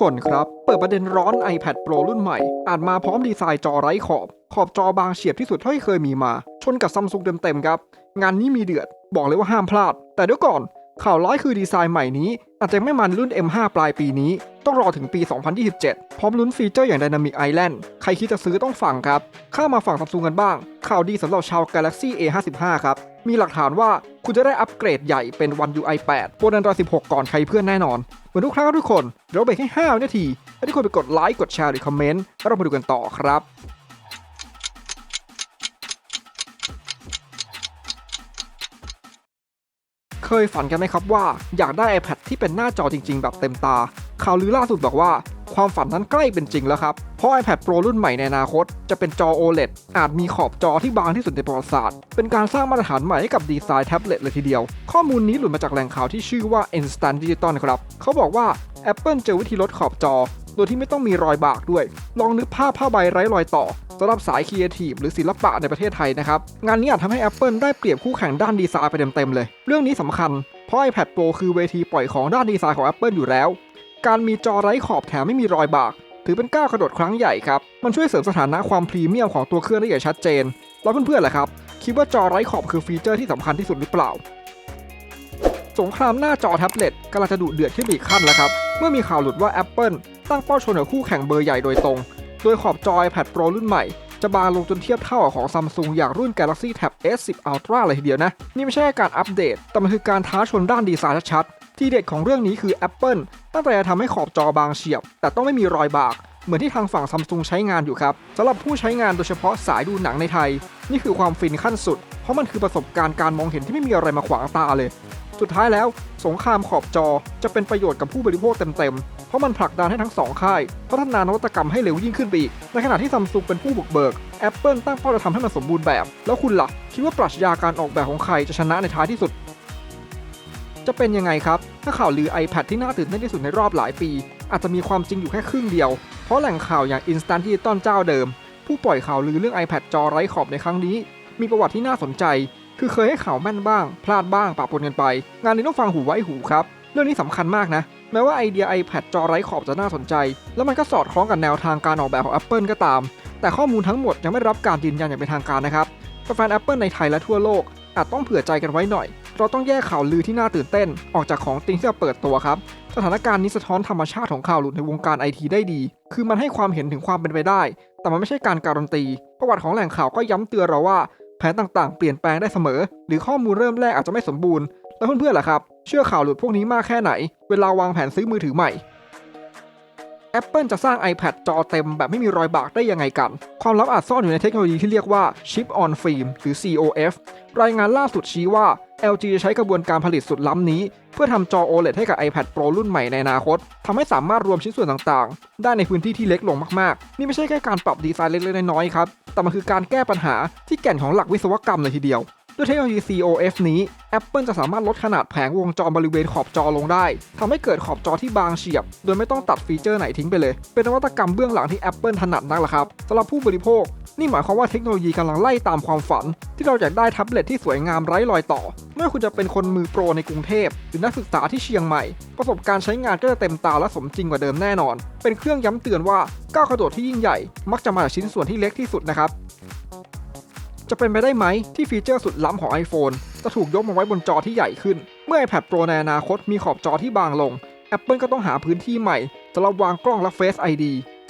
คนครับ เปิดประเด็นร้อน iPad Pro รุ่นใหม่ อาจมาพร้อมดีไซน์จอไร้ขอบ ขอบจอบางเฉียบที่สุดเท่าที่เคยมีมา ชนกับซัมซุงเต็มๆครับ งานนี้มีเดือด บอกเลยว่าห้ามพลาด แต่เดี๋ยวก่อน ข่าวร้ายคือดีไซน์ใหม่นี้ อาจจะไม่มันรุ่น M5 ปลายปีนี้ ต้องรอถึงปี 2027 พร้อมลุ้นฟีเจอร์อย่าง Dynamic Island ใครคิดจะซื้อต้องฟังครับ ข้ามมาฝั่งซัมซุงกันบ้าง ข่าวดีสำหรับชาว Galaxy A55 ครับ มีหลักฐานว่าคุณจะได้อัปเกรดใหญ่เป็น One UI 8บน Android 16 ก่อนใครเพื่อนแน่นอน เหมือนทุกครั้งทุกคน เราเบรกให้5วินาที แล้วทุกคนไปกดไลค์ กดแชร์หรือคอมเมนต์ แล้วเรามาดูกันต่อครับ เคยฝันกันไหมครับว่าอยากได้ iPad ที่เป็นหน้าจอจริง ๆ แบบเต็มตา ข่าวลือล่าสุดบอกว่าความฝันนั้นใกล้เป็นจริงแล้วครับ เพราะ iPad Pro รุ่นใหม่ในอนาคต จะเป็นจอ OLED อาจมีขอบจอที่บางที่สุดในประวัติศาสตร์ เป็นการสร้างมาตรฐานใหม่ให้กับดีไซน์แท็บเล็ตเลยทีเดียว ข้อมูลนี้หลุดมาจากแหล่งข่าวที่ชื่อว่า Instant Digital ครับ เขาบอกว่า Apple เจอวิธีลดขอบจอ โดยที่ไม่ต้องมีรอยบากด้วย ลองนึกภาพผ้าใบไร้รอยต่อสำหรับสายครีเอทีฟหรือศิลปะในประเทศไทยนะครับ งานนี้อาจทำให้ Apple ได้เปรียบคู่แข่งด้านดีไซน์ไปเต็มๆเลย เรื่องนี้สำคัญ เพราะ iPad Pro คือเวทีปล่อยของด้านดีไซน์ของ Apple อยู่แล้ว การมีจอไร้ขอบแถมไม่มีรอยบาก ถือเป็นก้าวกระโดดครั้งใหญ่ครับ มันช่วยเสริมสถานะความพรีเมียมของตัวเครื่องได้อย่างชัดเจน แล้วเพื่อนๆล่ะครับ คิดว่าจอไร้ขอบคือฟีเจอร์ที่สำคัญที่สุดหรือเปล่า สงครามหน้าจอแท็บเล็ตกำลังจะดุเดือดขึ้นอีกขั้นแล้วครับ มื่อมีข่าวหลุดว่า Apple ตั้งเป้าชนกับคู่แข่งเบอร์ใหญ่โดยตรง โดยขอบจอ iPad Pro รุ่นใหม่ จะบางลงจนเทียบเท่ากับของ Samsung อย่างรุ่น Galaxy Tab S10 Ultra เลยทีเดียวนะ นี่ไม่ใช่การอัปเดต แต่มันคือการท้าชนด้านดีไซน์ชัดๆ ที่เด็ดของเรื่องนี้คือ Apple ตั้งใจจะทำให้ขอบจอบางเฉียบ แต่ต้องไม่มีรอยบากเหมือนที่ทางฝั่ง Samsung ใช้งานอยู่ครับสำหรับผู้ใช้งานโดยเฉพาะสายดูหนังในไทย นี่คือความฟินขั้นสุด เพราะมันคือประสบการณ์การมองเห็นที่ไม่มีอะไรมาขวางตาเลย สุดท้ายแล้ว สงครามขอบจอจะเป็นประโยชน์กับผู้บริโภคเต็มๆ เพราะมันผลักดันให้ทั้งสองค่าย พัฒนานวัตกรรมให้เร็วยิ่งขึ้นไปอีก ในขณะที่ซัมซุงเป็นผู้บุกเบิก Apple ตั้งเป้าจะทำให้มันสมบูรณ์แบบ แล้วคุณล่ะ คิดว่าปรัชญาการออกแบบของใครจะชนะในท้ายที่สุด จะเป็นยังไงครับ ถ้าข่าวลือ iPad ที่น่าตื่นเต้นที่สุดในรอบหลายปี อาจจะมีความจริงอยู่แค่ครึ่งเดียว เพราะแหล่งข่าวอย่าง Instant Digital เจ้าเดิม ผู้ปล่อยข่าวลือเรื่อง iPad จอไร้ขอบในครั้งนี้ มีประวัติที่น่าสนใจ คือเคยให้ข่าวแม่นบ้าง พลาดบ้างปะปนกันไป งานนี้ต้องฟังหูไว้หูครับ เรื่องนี้สำคัญมากนะ แม้ว่าไอเดีย iPad จอไร้ขอบจะน่าสนใจ แล้วมันก็สอดคล้องกับแนวทางการออกแบบของ Apple ก็ตาม แต่ข้อมูลทั้งหมดยังไม่รับการยืนยันอย่างเป็นทางการนะครับแฟน Apple ในไทยและทั่วโลก อาจต้องเผื่อใจกันไว้หน่อย เราต้องแยกข่าวลือที่น่าตื่นเต้น ออกจากของจริงที่จะเปิดตัวครับ สถานการณ์นี้สะท้อนธรรมชาติของข่าวหลุดในวงการไอทีได้ดี คือมันให้ความเห็นถึงความเป็นไปได้ แต่มันไม่ใช่การการันตี ประวัติของแหล่งข่าวก็ย้ำเตือนเราว่า ผนต่างๆ เปลี่ยนแปลงได้เสมอ หรือข้อมูลเริ่มแรกอาจจะไม่สมบูรณ์ แล้วเพื่อนๆล่ะครับ เชื่อข่าวหลุดพวกนี้มากแค่ไหน เวลาวางแผนซื้อมือถือใหม่ Apple จะสร้าง iPad จอเต็มแบบไม่มีรอยบากได้ยังไงกัน ความลับอาจซ่อนอยู่ในเทคโนโลยีที่เรียกว่า Chip on Film หรือ COF รายงานล่าสุดชี้ว่า LG จะใช้กระบวนการผลิตสุดล้ำนี้ เพื่อทำจอ OLED ให้กับ iPad Pro รุ่นใหม่ในอนาคตทำให้สามารถรวมชิ้นส่วนต่างๆ ได้ในพื้นที่ที่เล็กลงมากๆ นี่ไม่ใช่แค่การปรับดีไซน์เล็กๆน้อยๆครับ แต่มันคือการแก้ปัญหาที่แก่นของหลักวิศวกรรมเลยทีเดียว ด้วยเทคโนโลยี COF นี้ Apple จะสามารถลดขนาดแผงวงจรบริเวณขอบจอลงได้ทำให้เกิดขอบจอที่บางเฉียบ โดยไม่ต้องตัดฟีเจอร์ไหนทิ้งไปเลย เป็นนวัตกรรมเบื้องหลังที่ Apple ถนัดนักละครับสำหรับผู้บริโภค นี่หมายความว่าเทคโนโลยีกำลังไล่ตามความฝัน ที่เราอยากได้แท็บเล็ตที่สวยงามไร้รอยต่อ ไม่ว่าคุณจะเป็นคนมือโปรในกรุงเทพ หรือนักศึกษาที่เชียงใหม่ ประสบการณ์ใช้งานก็จะเต็มตาและสมจริงกว่าเดิมแน่นอน เป็นเครื่องย้ำเตือนว่าก้าวกระโดดที่ยิ่งใหญ่ มักจะมาจากชิ้นส่วนที่เล็กที่สุดนะครับจะเป็นไปได้ไหมที่ฟีเจอร์สุดล้ำของ iPhone จะถูกยกมาไว้บนจอที่ใหญ่ขึ้น เมื่อ iPad Pro ในอนาคตมีขอบจอที่บางลง Apple ก็ต้องหาพื้นที่ใหม่สำหรับวางกล้องและ Face ID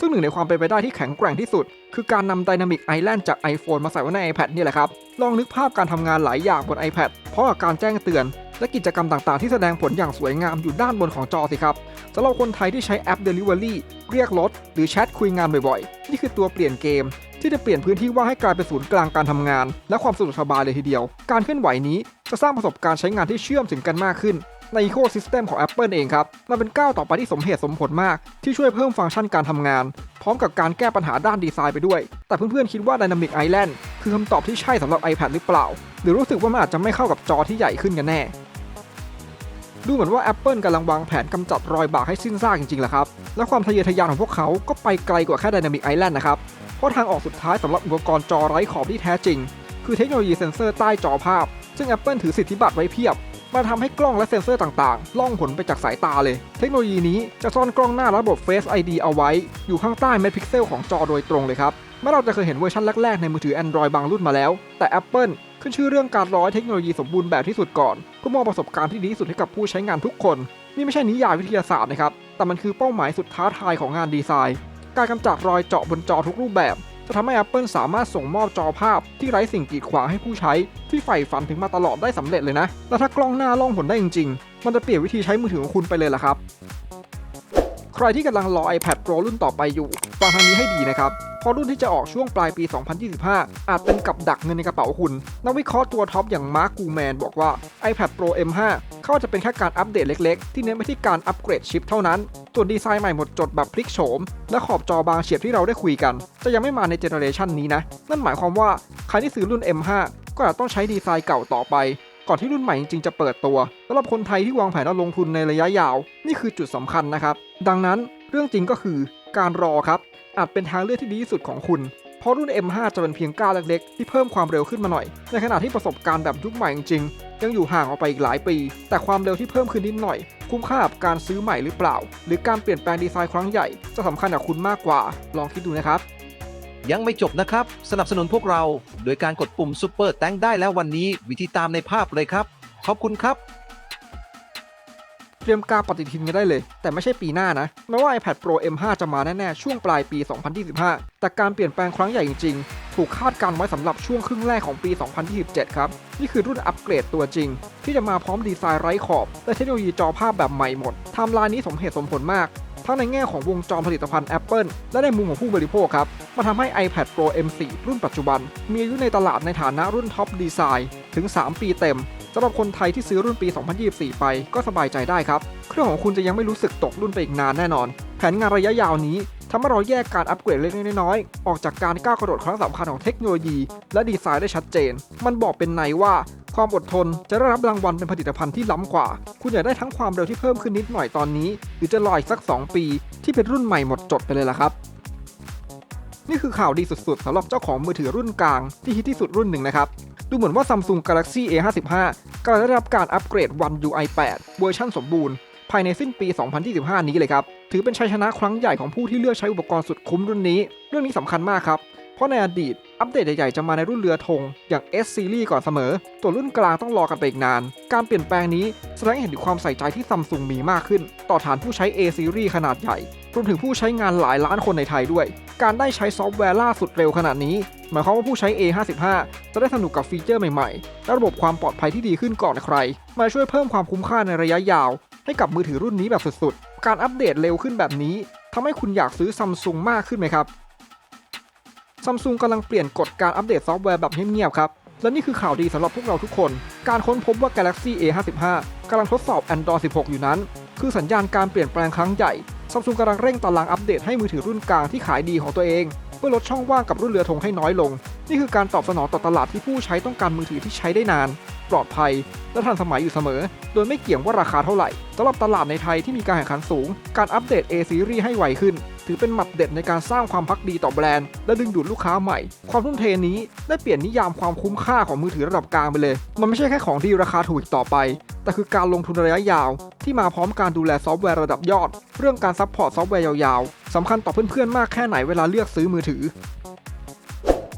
ซึ่งหนึ่งในความเป็นไปได้ที่แข็งแกร่งที่สุด คือการนำ Dynamic Island จาก iPhone มาใส่ไว้ใน iPad นี่แหละครับ ลองนึกภาพการทำงานหลายอย่างบน iPad เพราะกับการแจ้งเตือน และกิจกรรมต่าง ๆ ที่แสดงผลอย่างสวยงามอยู่ด้านบนของจอสิครับสำหรับคนไทยที่ใช้แอป Delivery เรียกรถ หรือแชทคุยงานบ่อยๆ นี่คือตัวเปลี่ยนเกมที่จะเปลี่ยนพื้นที่ว่างให้กลายเป็นศูนย์กลางการทำงาน และความสะดวกสบายเลยทีเดียว การเคลื่อนไหวนี้จะสร้างประสบการณ์ใช้งานที่เชื่อมถึงกันมากขึ้น ใน Ecosystem ของ Apple เองครับ มันเป็นก้าวต่อไปที่สมเหตุสมผลมาก ที่ช่วยเพิ่มฟังก์ชันการทำงาน พร้อมกับการแก้ปัญหาด้านดีไซน์ไปด้วย แต่เพื่อนๆคิดว่า Dynamic Island คือคำตอบที่ใช่สำหรับ iPad หรือเปล่า หรือรู้สึกว่ามันอาจจะไม่เข้ากับจอที่ใหญ่ขึ้นกันแน่ ดูเหมือนว่า Apple กำลังวางแผนกำจัดรอยบากให้สิ้นซากจริงๆแหละครับ และความทะเยอทะยานของพวกเขาก็ไปไกลกว่าแค่ Dynamic Island นะครับ เพราะทางออกสุดท้ายสำหรับอุปกรณ์จอไร้ขอบที่แท้จริง คือเทคโนโลยีเซ็นเซอร์ใต้จอภาพ ซึ่ง Apple ถือสิทธิบัตรไว้เพียบ มาทำให้กล้องและเซ็นเซอร์ต่างๆ ล่องหนไปจากสายตาเลย เทคโนโลยีนี้จะซ่อนกล้องหน้าระบบ Face ID เอาไว้ อยู่ข้างใต้เม็ดพิกเซลของจอโดยตรงเลยครับแม้เราจะเคยเห็นเวอร์ชันแรกๆ ในมือถือ Android บางรุ่นมาแล้ว แต่ Apple ขึ้นชื่อเรื่องการร้อยเทคโนโลยีสมบูรณ์แบบที่สุดก่อนเพื่อมอบประสบการณ์ที่ดีที่สุดให้กับผู้ใช้งานทุกคน นี่ไม่ใช่นิยายวิทยาศาสตร์นะครับแต่มันคือเป้าหมายสุดท้าทายของงานดีไซน์ การกำจัดรอยเจาะบนจอทุกรูปแบบ ทำให้ Apple สามารถส่งมอบจอภาพที่ไร้สิ่งกีดขวางให้ผู้ใช้ ที่ใฝ่ฝันถึงมาตลอดได้สำเร็จเลยนะ แล้วถ้ากล้องหน้าล่องหนได้จริง ๆ มันจะเปลี่ยนวิธีใช้มือถือของคุณไปเลยล่ะครับ ใครที่กำลังรอ iPad Pro รุ่นต่อไปอยู่ ฟังทางนี้ให้ดีนะครับ เพราะรุ่นที่จะออกช่วงปลายปี 2025 อาจเป็นกับดักเงินในกระเป๋าคุณ นักวิเคราะห์ตัวท็อปอย่างมาร์คกูแมนบอกว่า iPad Pro M5 เขาจะเป็นแค่การอัปเดตเล็กๆ ที่เน้นไปที่การอัปเกรดชิปเท่านั้น ส่วนดีไซน์ใหม่หมดจดแบบพลิกโฉม และขอบจอบางเฉียบที่เราได้คุยกัน จะยังไม่มาในเจเนอเรชันนี้นะ นั่นหมายความว่าใครที่ซื้อรุ่น M5 ก็อาจต้องใช้ดีไซน์เก่าต่อไปก่อนที่รุ่นใหม่จริงๆจะเปิดตัวสำหรับคนไทยที่วางแผนจะลงทุนในระยะยาว นี่คือจุดสำคัญนะครับ ดังนั้นเรื่องจริงก็คือการรอครับ อาจเป็นทางเลือกที่ดีที่สุดของคุณ เพราะรุ่น M5 จะเป็นเพียงก้าวเล็กๆ ที่เพิ่มความเร็วขึ้นมาหน่อย ในขณะที่ประสบการณ์แบบยุคใหม่จริงๆ ยังอยู่ห่างออกไปอีกหลายปี แต่ความเร็วที่เพิ่มขึ้นนิดหน่อย คุ้มค่ากับการซื้อใหม่หรือเปล่า หรือการเปลี่ยนแปลงดีไซน์ครั้งใหญ่ จะสำคัญกับคุณมากกว่า ลองคิดดูนะครับ ยังไม่จบนะครับ สนับสนุนพวกเรา โดยการกดปุ่มซุปเปอร์แตงได้แล้ววันนี้ วิธีตามในภาพเลยครับ ขอบคุณครับ เตรียมการปฏิทินกันได้เลย แต่ไม่ใช่ปีหน้านะแม้ว่า iPad Pro M5 จะมาแน่ๆ ช่วงปลายปี 2025 แต่การเปลี่ยนแปลงครั้งใหญ่จริงๆ ถูกคาดการไว้สำหรับช่วงครึ่งแรกของปี 2027 ครับ นี่คือรุ่นอัปเกรดตัวจริง ที่จะมาพร้อมดีไซน์ไร้ขอบ และเทคโนโลยีจอภาพแบบใหม่หมดไทม์ไลน์นี้สมเหตุสมผลมากทั้งในแง่ของวงจรผลิตภัณฑ์ Apple และในมุมของผู้บริโภคครับ มาทำให้ iPad Pro M4 รุ่นปัจจุบัน มีอายุในตลาดในฐานะรุ่นท็อปดีไซน์ถึง 3 ปีเต็ม สำหรับคนไทยที่ซื้อรุ่นปี 2024 ไปก็สบายใจได้ครับ เครื่องของคุณจะยังไม่รู้สึกตกรุ่นไปอีกนานแน่นอน แผนงานระยะยาวนี้ทำให้เราแยกการอัปเกรดเล็กๆน้อยๆออกจากการก้าวกระโดดครั้งสำคัญของเทคโนโลยี และดีไซน์ได้ชัดเจน มันบอกเป็นในว่าความอดทนจะได้รับรางวัลเป็นผลิตภัณฑ์ที่ล้ำกว่า คุณอยากได้ทั้งความเร็วที่เพิ่มขึ้นนิดหน่อยตอนนี้ หรือจะรออีกสัก 2 ปี ที่เป็นรุ่นใหม่หมดจดไปเลยล่ะครับ นี่คือข่าวดีสุดๆสำหรับเจ้าของมือถือรุ่นกลางที่ฮิตที่สุดรุ่นหนึ่งนะครับ ดูเหมือนว่า Samsung Galaxy A55 กำลังได้รับการอัปเกรด One UI 8 เวอร์ชันสมบูรณ์ ภายในสิ้นปี 2025 นี้เลยครับ ถือเป็นชัยชนะครั้งใหญ่ของผู้ที่เลือกใช้อุปกรณ์สุดคุ้มรุ่นนี้ เรื่องนี้สำคัญมากครับ เพราะในอดีตอัปเดตใหญ่ๆจะมาในรุ่นเรือธงอย่าง S Series ก่อนเสมอ ตัวรุ่นกลางต้องรอกันไปอีกนาน การเปลี่ยนแปลงนี้แสดงให้เห็นถึงความใส่ใจที่ซัมซุงมีมากขึ้น ต่อฐานผู้ใช้ A Series ขนาดใหญ่ รวมถึงผู้ใช้งานหลายล้านคนในไทยด้วย การได้ใช้ซอฟต์แวร์ล่าสุดเร็วขนาดนี้ หมายความว่าผู้ใช้ A55 จะได้สนุกกับฟีเจอร์ใหม่ๆ และระบบความปลอดภัยที่ดีขึ้นก่อนใคร มาช่วยเพิ่มความคุ้มค่าในระยะยาว ให้กับมือถือรุ่นนี้แบบสุดๆ การอัปเดตเร็วขึ้นแบบนี้ทำให้คุณอยากซื้อซัมซุงมากขึ้นไหมครับซัมซุงกำลังเปลี่ยนกฎการอัปเดตซอฟต์แวร์แบบเงียบๆครับและนี่คือข่าวดีสำหรับพวกเราทุกคน การค้นพบว่า Galaxy A55 กำลังทดสอบ Android 16 อยู่นั้น คือสัญญาณการเปลี่ยนแปลงครั้งใหญ่ ซัมซุงกำลังเร่งตารางอัปเดตให้มือถือรุ่นกลางที่ขายดีของตัวเอง เพื่อลดช่องว่างกับรุ่นเรือธงให้น้อยลง นี่คือการตอบสนองต่อตลาดที่ผู้ใช้ต้องการมือถือที่ใช้ได้นาน ปลอดภัย และทันสมัยอยู่เสมอ โดยไม่เกี่ยงว่าราคาเท่าไหร่สำหรับตลาดในไทยที่มีการแข่งขันสูง การอัปเดต A Series ให้ไวขึ้น ถือเป็นหมัดเด็ดในการสร้างความพักดีต่อแบรนด์ และดึงดูดลูกค้าใหม่ ความทุ่มเทนี้ได้เปลี่ยนนิยามความคุ้มค่าของมือถือระดับกลางไปเลย มันไม่ใช่แค่ของดีราคาถูกอีกต่อไป แต่คือการลงทุนระยะยาว ที่มาพร้อมการดูแลซอฟต์แวร์ระดับยอด เรื่องการซัพพอร์ตซอฟต์แวร์ยาวๆสำคัญต่อเพื่อนๆมากแค่ไหนเวลาเลือกซื้อมือถือ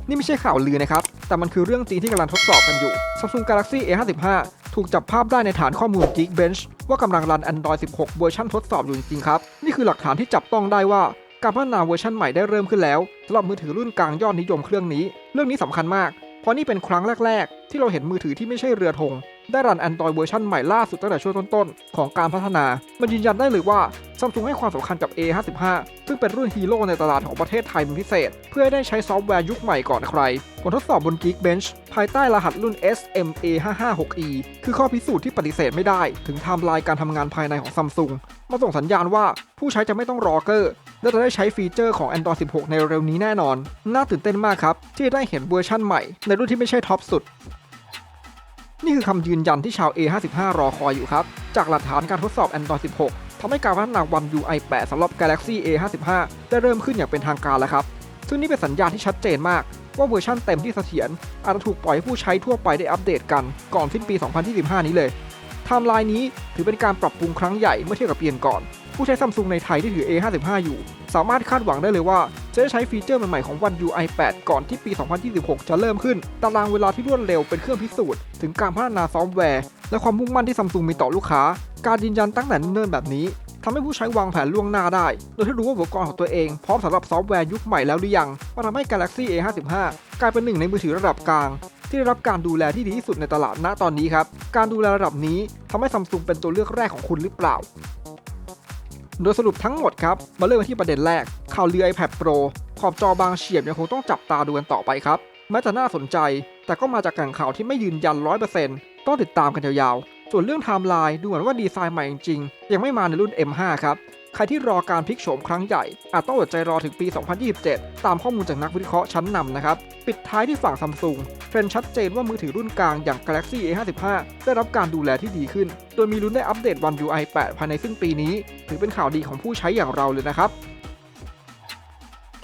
นี่ไม่ใช่ข่าวลือนะครับ แต่มันคือเรื่องจริงที่กำลังทดสอบกันอยู่ Samsung Galaxy A55 ถูกจับภาพได้ในฐานข้อมูล Geekbench ว่ากำลังรัน Android 16 เวอร์ชันทดสอบอยู่จริงครับ นี่คือหลักฐานที่จับต้องได้ว่าการพัฒนาเวอร์ชันใหม่ได้เริ่มขึ้นแล้วสำหรับมือถือรุ่นกลางยอดนิยมเครื่องนี้ เรื่องนี้สำคัญมาก เพราะนี่เป็นครั้งแรก ๆ ที่เราเห็นมือถือที่ไม่ใช่เรือธงได้รัน Android เวอร์ชันใหม่ล่าสุดตั้งแต่ช่วงต้นๆ ของการพัฒนา มันยืนยันได้เลยว่า Samsung ให้ความสำคัญกับ A55 ซึ่งเป็นรุ่นฮีโร่ในตลาดของประเทศไทยเป็นพิเศษ เพื่อให้ได้ใช้ซอฟต์แวร์ยุคใหม่ก่อนใคร ผลทดสอบบน Geekbench ภายใต้รหัสรุ่น SMA556E คือข้อพิสูจน์ที่ปฏิเสธไม่ได้ ถึงไทม์ไลน์การทำงานภายในของ Samsung มาส่งสัญญาณว่าผู้ใช้จะไม่ต้องรอเกอร์ และจะได้ใช้ฟีเจอร์ของ Android 16 ในเร็วนี้แน่นอน น่าตื่นเต้นมากครับ ที่ได้เห็นเวอร์ชั่นใหม่ ในรุ่นที่ไม่ใช่ท็อปสุด นี่คือคำยืนยันที่ชาว A55 รอคอยอยู่ครับ จากหลักฐานการทดสอบ Android 16ทำให้การพัฒนา One UI 8สำหรับ Galaxy A55 ได้เริ่มขึ้นอย่างเป็นทางการแล้วครับซึ่งนี่เป็นสัญญาณที่ชัดเจนมาก ว่าเวอร์ชันเต็มที่เสถียรอาจจะถูกปล่อยให้ผู้ใช้ทั่วไปได้อัปเดตกันก่อนสิ้นปี 2025 นี้เลยไทม์ไลน์นี้ถือเป็นการปรับปรุงครั้งใหญ่เมื่อเทียบกับปีก่อน ผู้ใช้ซัมซุงในไทยที่ถือ A55 อยู่ สามารถคาดหวังได้เลยว่า จะได้ใช้ฟีเจอร์ใหม่ๆของ One UI 8 ก่อนที่ปี 2026 จะเริ่มขึ้น ตารางเวลาที่รวดเร็วเป็นเครื่องพิสูจน์ ถึงการพัฒนาซอฟต์แวร์ และความมุ่งมั่นที่ซัมซุงมีต่อลูกค้า การยืนยันตั้งแต่เนิ่นๆแบบนี้ทำให้ผู้ใช้วางแผนล่วงหน้าได้ โดยที่รู้ว่าอุปกรณ์ของตัวเองพร้อมสำหรับซอฟต์แวร์ยุคใหม่แล้วหรือยังมาทำให้ Galaxy A55 กลายเป็นหนึ่งในมือถือระดับกลาง ที่ได้รับการดูแลที่ดีที่สุดในตลาดณตอนนี้ครับ การดูแลระดับนี้ทำให้ซัมซุงเป็นตัวเลือกแรกของคุณหรือเปล่า โดยสรุปทั้งหมดครับ มาเริ่มกันที่ประเด็นแรก ข่าวลือ iPad Pro ขอบจอบางเฉียบยังคงต้องจับตาดูกันต่อไปครับ แม้จะน่าสนใจ แต่ก็มาจากแหล่งข่าวที่ไม่ยืนยัน 100%ต้องติดตามกันยาว ส่วนเรื่องไทม์ไลน์ดูเหมือนว่าดีไซน์ใหม่จริงๆยังไม่มาในรุ่น M5 ครับใครที่รอการพลิกโฉมครั้งใหญ่ อาจต้องอดใจรอถึงปี 2027 ตามข้อมูลจากนักวิเคราะห์ชั้นนำนะครับ ปิดท้ายที่ฝั่งซัมซุงเทรนชัดเจนว่ามือถือรุ่นกลางอย่าง Galaxy A55 ได้รับการดูแลที่ดีขึ้น โดยมีลุ้นได้อัปเดต One UI 8 ภายในสิ้นปีนี้ ถือเป็นข่าวดีของผู้ใช้อย่างเราเลยนะครับ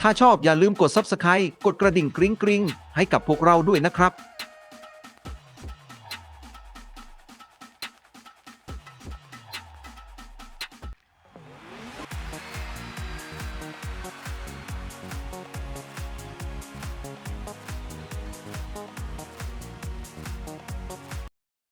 ถ้าชอบอย่าลืมกด Subscribe กดกระดิ่งกริ๊งกริ๊งให้กับพวกเราด้วยนะครับ